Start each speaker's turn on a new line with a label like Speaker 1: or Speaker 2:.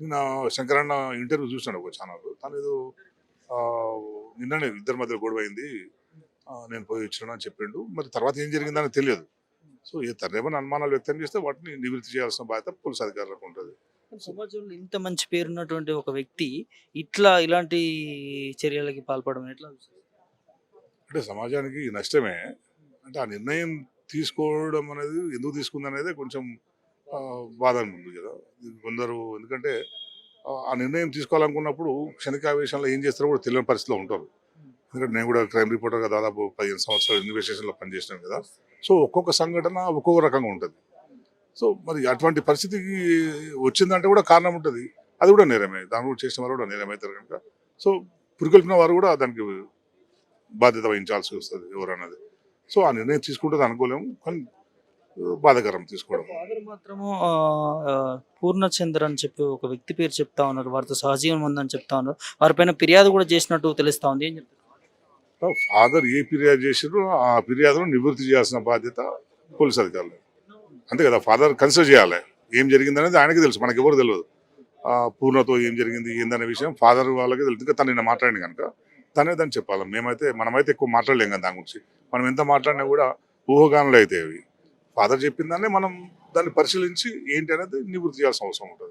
Speaker 1: నిన్న శంకరన్న ఇంటర్వ్యూ చూసాను ఒక ఛానల్. తను ఏదో నిన్ననే ఇద్దరి మధ్య గొడవ అయింది ఆ, నేను పోయి వచ్చిన అని చెప్పిండు. మరి తర్వాత ఏం జరిగిందని తెలియదు. సో ఏ తనేమైనా అనుమానాలు వ్యక్తం చేస్తే వాటిని నివృత్తి చేయాల్సిన బాధ్యత పోలీస్ అధికారులకు ఉంటుంది.
Speaker 2: సమాజంలో ఇంత మంచి పేరున్నటువంటి ఒక వ్యక్తి ఇట్లా ఇలాంటి చర్యలకి పాల్పడడం ఎట్లా?
Speaker 1: అంటే సమాజానికి నష్టమే. అంటే ఆ నిర్ణయం తీసుకోవడం అనేది ఎందుకు తీసుకుంది అనేది కొంచెం బాధ కొందరు ఎందుకంటే ఆ, నిర్ణయం తీసుకోవాలనుకున్నప్పుడు క్షణికావేశంలో ఏం చేస్తారో కూడా తెలియని పరిస్థితిలో ఉంటారు. ఎందుకంటే నేను కూడా క్రైమ్ రిపోర్టర్గా దాదాపు పదిహేను సంవత్సరాలు ఇన్వెస్టిగేషన్లో పనిచేసినాను కదా. సో ఒక్కొక్క సంఘటన ఒక్కొక్క రకంగా ఉంటుంది. సో మరి అటువంటి పరిస్థితికి వచ్చిందంటే కూడా కారణం ఉంటుంది. అది కూడా నేరమే. దాని కూడా చేసిన వారు కూడా నేరమవుతారు కనుక. సో పురికొల్పిన వారు కూడా దానికి బాధ్యత వహించాల్సి వస్తుంది ఎవరన్నది. సో ఆ నిర్ణయం తీసుకుంటే అనుకోలేము కానీ బాధాకరం తీసుకోవడం.
Speaker 2: ఫాదర్ మాత్రము పూర్ణచంద్ర అని చెప్పి ఒక వ్యక్తి పేరు చెప్తా ఉన్నారు. వారితో సహజీవనం ఉందని చెప్తా ఉన్నారు. వారిపైన ఫిర్యాదు కూడా చేసినట్టు తెలుస్తా ఉంది. ఏం చెప్తారు?
Speaker 1: ఫాదర్ ఏ ఫిర్యాదు చేసిరో ఆ ఫిర్యాదును నివృత్తి చేయాల్సిన బాధ్యత పోలీస్ అధికారులు అంతే కదా ఫాదర్ కన్సిడర్ చేయాలి. ఏం జరిగింది అనేది ఆయనకి తెలుసు మనకి ఎవరు తెలియదు ఆ, పూర్ణతో ఏం జరిగింది ఏందనే విషయం ఫాదర్ వాళ్ళకి తెలుసు ఇంకా తను నిన్న మాట్లాడింది కనుక తనే దాన్ని చెప్పాలి. మేమైతే మనమైతే ఎక్కువ మాట్లాడలేం కదా దాని గురించి. మనం ఎంత మాట్లాడినా కూడా ఊహగానులు అయితే అవి. ఫాదర్ చెప్పిందాన్ని మనం దాన్ని పరిశీలించి ఏంటి అనేది నివృత్తి చేయాల్సిన అవసరం ఉంటుంది.